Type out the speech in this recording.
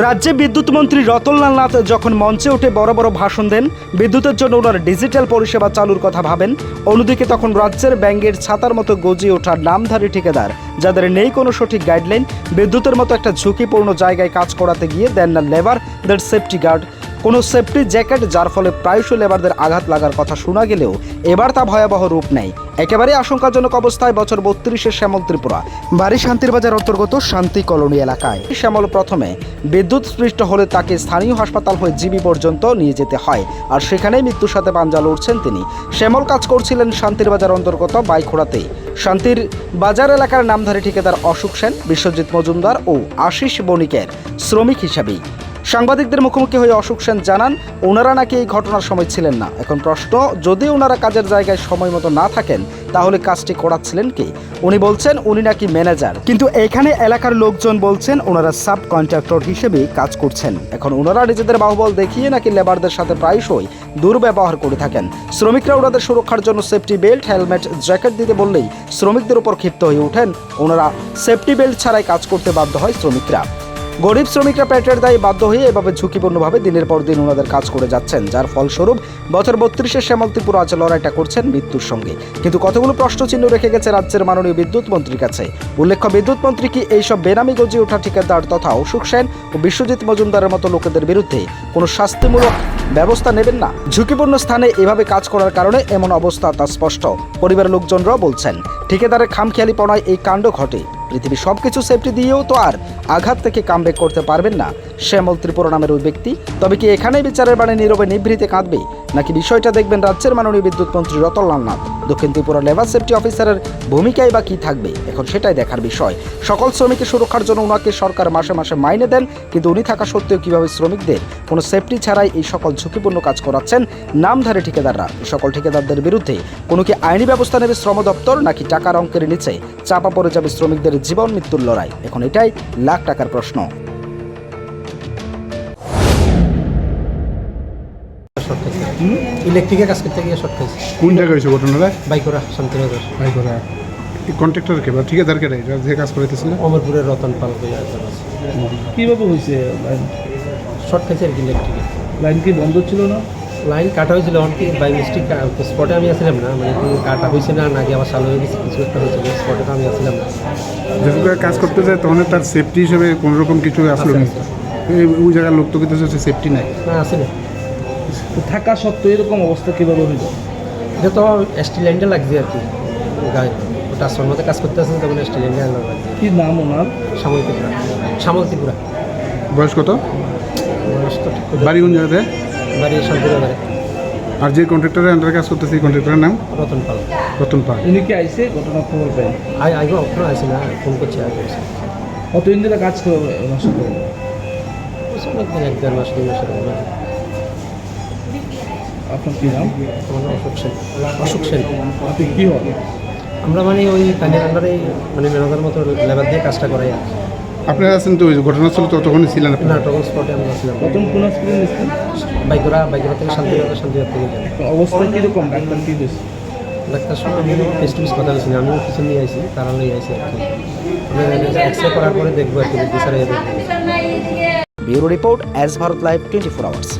রাজ্যে বিদ্যুৎ মন্ত্রী রতনলাল নাথ যখন মঞ্চে উঠে বড় বড় ভাষণ দেন, বিদ্যুতের জন্য ওনার ডিজিটাল পরিষেবা চালুর কথা ভাবেন, অন্যদিকে তখন রাজ্যের ব্যাঙ্গের ছাতার মতো গজিয়ে ওঠার নামধারী ঠিকাদার, যাদের নেই কোনো সঠিক গাইডলাইন বিদ্যুতের মতো একটা ঝুঁকিপূর্ণ জায়গায় কাজ করাতে গিয়ে দেন না লেবার দ্যাট সেফটি গার্ড কোনো সেফটি জ্যাকেট যার ফলে প্রায়শই লেবারদের আঘাত লাগার কথা শোনা গেলেও এবার তা ভয়াবহ রূপ নেয়। একেবারে আশঙ্কাজনক অবস্থায় বছর বত্রিশের শ্যামল ত্রিপুরা। বাড়ি শান্তির বাজার অন্তর্গত শান্তি কলোনি এলাকায়। শ্যামল প্রথমে বিদ্যুৎ স্পৃষ্ট হলে তাকে স্থানীয় হাসপাতাল হয়ে জিবি পর্যন্ত নিয়ে যেতে হয়, আর সেখানেই মৃত্যুর সাথে পাঞ্জা লড়ছেন তিনি। শ্যামল কাজ করছিলেন শান্তির বাজার অন্তর্গত বাইখোড়াতেই। শান্তির বাজার এলাকার নামধারী ঠিকাদার অশোক সেন, বিশ্বজিৎ মজুমদার ও আশিস বণিকের শ্রমিক হিসাবেই। সাংবাদিকদের মুখোমুখি হয়ে অশোক সেন জানান, ওনারা নাকি এই ঘটনার সময় ছিলেন না। এখন প্রশ্ন, যদি ওনারা কাজের জায়গায় সময় মতো না থাকেন, তাহলে কাজটি করাচ্ছিলেন কি? উনি বলছেন, উনি নাকি ম্যানেজার। কিন্তু এখানে এলাকার লোকজন বলছেন, ওনারা সাব কন্ট্রাক্টর হিসেবে কাজ করছেন। এখন ওনারা নিজেদের বাহুবল দেখিয়ে নাকি লেবারদের সাথে প্রায়শই দুর্ব্যবহার করে থাকেন। শ্রমিকরা ওনাদের সুরক্ষার জন্য সেফটি বেল্ট, হেলমেট, জ্যাকেট দিতে বললেই শ্রমিকদের উপর ক্ষিপ্ত হয়ে ওঠেন। ওনারা সেফটি বেল্ট ছাড়াই কাজ করতে বাধ্য হয় শ্রমিকরা। গরিব শ্রমিকরা পেটের দায়ে বাধ্য হয়ে এভাবে ঝুঁকিপূর্ণভাবে দিনের পর দিন ওনাদের কাজ করে যাচ্ছেন, যার ফলস্বরূপ বছর বত্রিশে শ্যামল ত্রিপুরা আজ লড়াইটা করছেন মৃত্যুর সঙ্গে। কিন্তু কতগুলো প্রশ্নচিহ্ন রেখে গেছে রাজ্যের মাননীয় বিদ্যুৎ মন্ত্রীর কাছে? উল্লেখ্য, বিদ্যুৎ মন্ত্রী কি এইসব বেনামি গজিয়ে ওঠা ঠিকাদার তথা অশোক সেন ও বিশ্বজিৎ মজুমদারের মতো লোকেদের বিরুদ্ধে কোনো শাস্তিমূলক ব্যবস্থা নেবেন না? ঝুঁকিপূর্ণ স্থানে এভাবে কাজ করার কারণে এমন অবস্থা তা স্পষ্ট। পরিবারের লোকজনরাও বলছেন, ঠিকাদারের খামখেয়ালিপনায় এই কাণ্ড ঘটে। পৃথিবীর সবকিছু সেফটি দিয়েও তো আর আঘাত থেকে কামব্যাক করতে পারবেন না। শ্যামল ত্রিপুরা নামের ওই ব্যক্তি। তবে কি এখানেই বিচারের বাণী নীরবে নিভৃতে কাঁদবে? নাকি বিষয়টা দেখবেন রাজ্যের মাননীয় বিদ্যুৎ মন্ত্রী রতনলাল নাথ? দক্ষিণ ত্রিপুরা লেবার সেফটি অফিসারের ভূমিকাই বা কী থাকবে? এখন সেটাই দেখার বিষয়। সকল শ্রমিকের সুরক্ষার জন্য ওনাকে সরকার মাসে মাসে মাইনে দেন, কিন্তু উনি থাকা সত্ত্বেও কীভাবে শ্রমিকদের কোনো সেফটি ছাড়াই এই সকল ঝুঁকিপূর্ণ কাজ করাচ্ছেন, নামধারী ঠিকাদাররা? এই সকল ঠিকাদারদের বিরুদ্ধে কোনো কি আইনি ব্যবস্থা নেবে শ্রম দপ্তর, নাকি টাকার অঙ্কের নিচে চাপা পড়ে যাবে শ্রমিকদের জীবন মৃত্যুর লড়াই। এখন এটাই লাখ টাকার প্রশ্ন। শর্ট ইলেকট্রিকের কাজ করতে গিয়ে শর্ট খাইছে। কোন জায়গায় হয়েছে ঘটনাটা? বাইকরা শান্তিনগর। ভাই করা এই কন্ট্রাক্টর কে বা ঠিকাদার কে এটা যে কাজ করাইতেছিল? অমরপুরের রতন পাল কীভাবে হয়েছে লাইন শর্ট খাইছে আর কি ইলেকট্রিকে লাইন কি বন্ধ ছিল না? লাইন কাটা হয়েছিল অনেক বাই মিস্টেক স্পটে আমি আসছিলাম না। মানে কি কাটা হয়েছে না নাকি আবার চালু হয়ে গেছে কিছু একটা হয়েছিল স্পটে তো আমি আসছিলাম না। যখন কাজ করতে যায় তখন তার সেফটি হিসেবে কোনো রকম কিছু আসলো না। এই ওই জায়গার লোক তো কিন্তু সেফটি নাই। না আসলে তো থাকা সত্ত্বেও এরকম অবস্থা কীভাবে হইল? এটা তো এসটি লাইনটা লাগছে আর কি। গায়ে ট্রান্সফার মধ্যে কাজ করতে আসছে তখন এসটি লাইনটা লাগছে কি নাম ওনার? শ্যামল ত্রিপুরা। শ্যামল ত্রিপুরা। বয়স কত? বয়স তো বাড়ি কোন জায়গাতে? বাড়ি আর যে কন্ট্রাক্টরের আন্ডারে কাজ করতেছে এই কন্ট্রাক্টরের নাম? রতন পাল। রতন পাল। উনি কি আইসে ঘটনা খবর পাই আই আগে অক্ষর আছে না ফোন করছি করছি কতদিন ধরে কাজ করে ওনার সাথে এক দেড় মাস দুই মাসের আপনার কি নাম? আমার নাম অশোক সেন। অশোক সেন। আপনি কি হন? আমরা মানে ওই কানের আন্ডারে মানে ম্যানেজার মতো লেবার দিয়ে কাজটা করাই আর। আপনারা আছেন তো ঘটনাস্থলে তো তখনই ছিলেন না তখন স্পটে আমরা ছিলাম। প্রথম কোন হসপিটাল নিচ্ছেন বাইকরা বাইকরা থেকে শান্তিনগর শান্তিনগর থেকে যাই অবস্থা কীরকম? ডাক্তার কি দিয়েছে ডাক্তার সঙ্গে আমি ফেস টু ফেস কথা বলছি আমিও কিছু নিয়ে আইছি তারা নিয়ে আইছি আর কি। আমি এক্স রে করার পরে দেখব আর কি। বিচারে bureau report as Bharat live twenty four hours